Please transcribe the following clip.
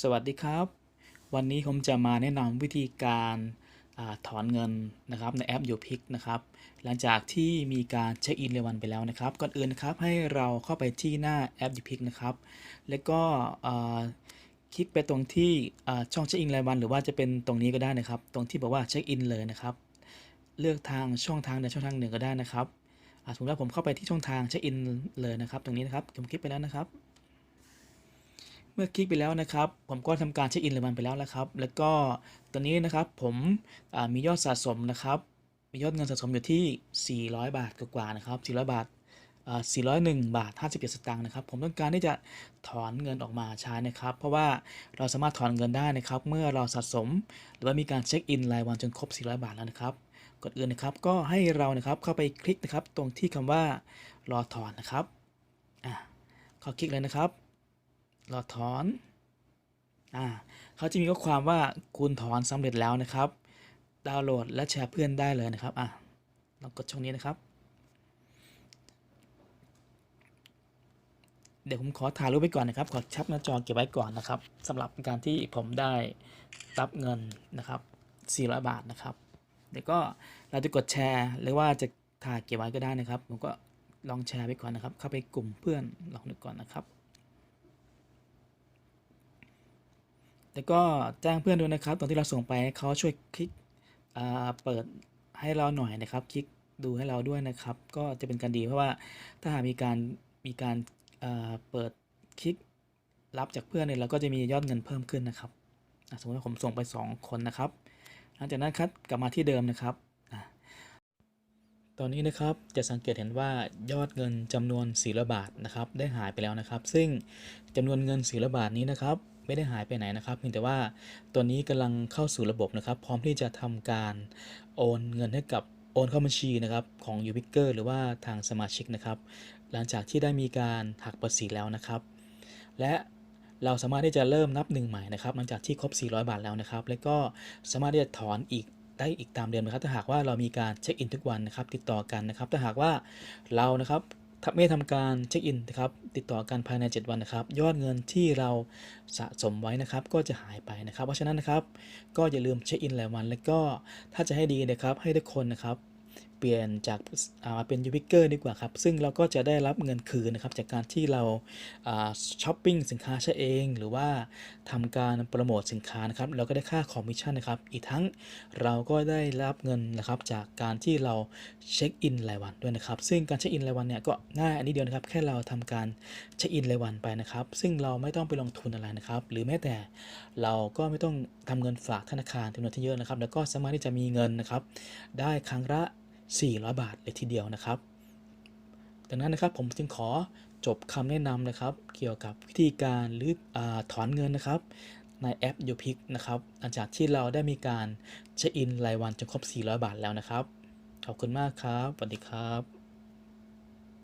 สวัสดีครับ วันนี้ผมจะมาแนะนำวิธีการอาถอนเงินนะครับในแอป YouPick นะครับหลังจากที่มีการเช็คอินเรวันไปแล้วนะครับ ก่อนอื่นนะครับให้เราเข้าไปที่หน้าแอป YouPick นะครับ แล้วก็คลิกไปตรงที่ช่องเช็คอินรายวัน หรือว่าจะเป็นตรงนี้ก็ได้นะครับ ตรงที่บอกว่าเช็คอินเลยนะครับ เลือกทางช่องทางใดช่องทางหนึ่งก็ได้นะครับอาสมมติว่าผมเข้าไปที่ช่องทางเช็คอินเลยนะครับ ตรงนี้นะครับผมคลิกไปแล้วนะครับ มื่อคลิกไปแล้วนะครับ ผมก็ทำการเช็คอินเลยมันไปแล้วนะครับ แล้วก็ตอนนี้นะครับผมมียอดสะสมนะครับ มียอดเงินสะสมอยู่ที่ 400 บาทกว่าๆนะครับ 400 บาทอ่า401 บาท 57 สตางค์นะครับ ผมต้องการที่จะถอนเงินออกมาใช้นะครับ เพราะว่าเราสามารถถอนเงินได้นะครับ เมื่อเราสะสม หรือว่ามีการเช็คอินรายวันจนครบ 400 บาทแล้วนะครับก่อนอื่นนะครับ ก็ให้เรานะครับเข้าไปคลิกนะครับ ตรงที่คำว่ารอถอนนะครับอ่าข้าคลิกเลยนะครับ เรอถอนอ่าเขาจะมีข้อความว่าคุณถอนสำเร็จแล้วนะครับ ดาวน์โหลดและแชร์เพื่อนได้เลยนะครับอะลองกดช่องนี้นะครับ เดี๋ยวผมขอถ่ายรูปไว้ก่อนนะครับ ขอชับหน้าจอเก็บไว้ก่อนนะครับสำหรับการที่ผมได้รับเงินนะครับ400 บาทนะครับ เดี๋ยวก็เราจะกดแชร์หรือว่าจะถ่ายเก็บไว้ก็ได้นะครับ ผมก็ลองแชร์ไปก่อนนะครับ เข้าไปกลุ่มเพื่อนลองดูก่อนนะครับ แล้วก็แจ้งเพื่อนด้วยนะครับ ตอนที่เราส่งไปเขาช่วยคลิกอ่าเปิดให้เราหน่อยนะครับ คลิกดูให้เราด้วยนะครับ ก็จะเป็นการดีเพราะว่าถ้าหากมีการมีการอ่าเปิดคลิกรับจากเพื่อนเนี่ยเราก็จะมียอดเงินเพิ่มขึ้นนะครับสมมติว่าผมส่งไป 2 คนนะครับ หลังจากนั้นครับกลับมาที่เดิมนะครับตอนนี้นะครับจะสังเกตเห็นว่ายอดเงินจำนวน400บาทนะครับ ได้หายไปแล้วนะครับ ซึ่งจำนวนเงิน400บาทนี้นะครับ ไม่ได้หายไปไหนนะครับเพียงแต่ว่าตัวนี้กำลังเข้าสู่ระบบนะครับ พร้อมที่จะทำการโอนเงินให้กับโอนเข้าบัญชีนะครับของ u b i c e r หรือว่าทางสมาชิกนะครับ หลังจากที่ได้มีการหักภาษีแล้วนะครับ และเราสามารถที่จะเริ่มนับหนึ่งใหม่นะครับหลังจากที่ครบ 400 บาทแล้วนะครับ แล้วก็สามารถที่จะถอนอีกได้อีกตามเดิมนะครับ ถ้าหากว่าเรามีการเช็คอินทุกวันนะครับ ติดต่อกันนะครับ ถ้าหากว่าเรานะครับ ถ้าไม่ทำการเช็คอินนะครับติดต่อกันภายใน 7 วันนะครับ ยอดเงินที่เราสะสมไว้นะครับ ก็จะหายไปนะครับ เพราะฉะนั้นนะครับ ก็อย่าลืมเช็คอินหลายวัน แล้วก็ถ้าจะให้ดีนะครับให้ทุกคนนะครับ เปลี่ยนจากามาเป็นยูบิเกอร์ดีกว่าครับ ซึ่งเราก็จะได้รับเงินคืนนะครับ จากการที่เราช้อปปิ้งสินค้าใช้เอง หรือว่าทำการโปรโมทสินค้านะครับ เราก็ได้ค่าคอมมิชชั่นนะครับ อีกทั้งเราก็ได้รับเงินนะครับ จากการที่เราเช็คอินรายวันด้วยนะครับ ซึ่งการเช็คอินรายวันเนี่ยก็ง่ายอันนี้เดียวนะครับ แค่เราทำการเช็คอินรายวันไปนะครับ ซึ่งเราไม่ต้องไปลงทุนอะไรนะครับ หรือแม้แต่เราก็ไม่ต้องทำเงินฝากธนาคารจำนวนที่เยอะนะครับ แล้วก็สามารถที่จะมีเงินนะครับ ได้ครั้งละ 400 บาทเลยทีเดียวนะครับ ดังนั้นนะครับผมจึงขอจบคำแนะนำนะครับ เกี่ยวกับวิธีการหรืออถอนเงินนะครับในแอปยูพิกนะครับหลังจากที่เราได้มีการเช็คอินรายวันจนครบ 400 บาทแล้วนะครับ ขอบคุณมากครับ สวัสดีครับ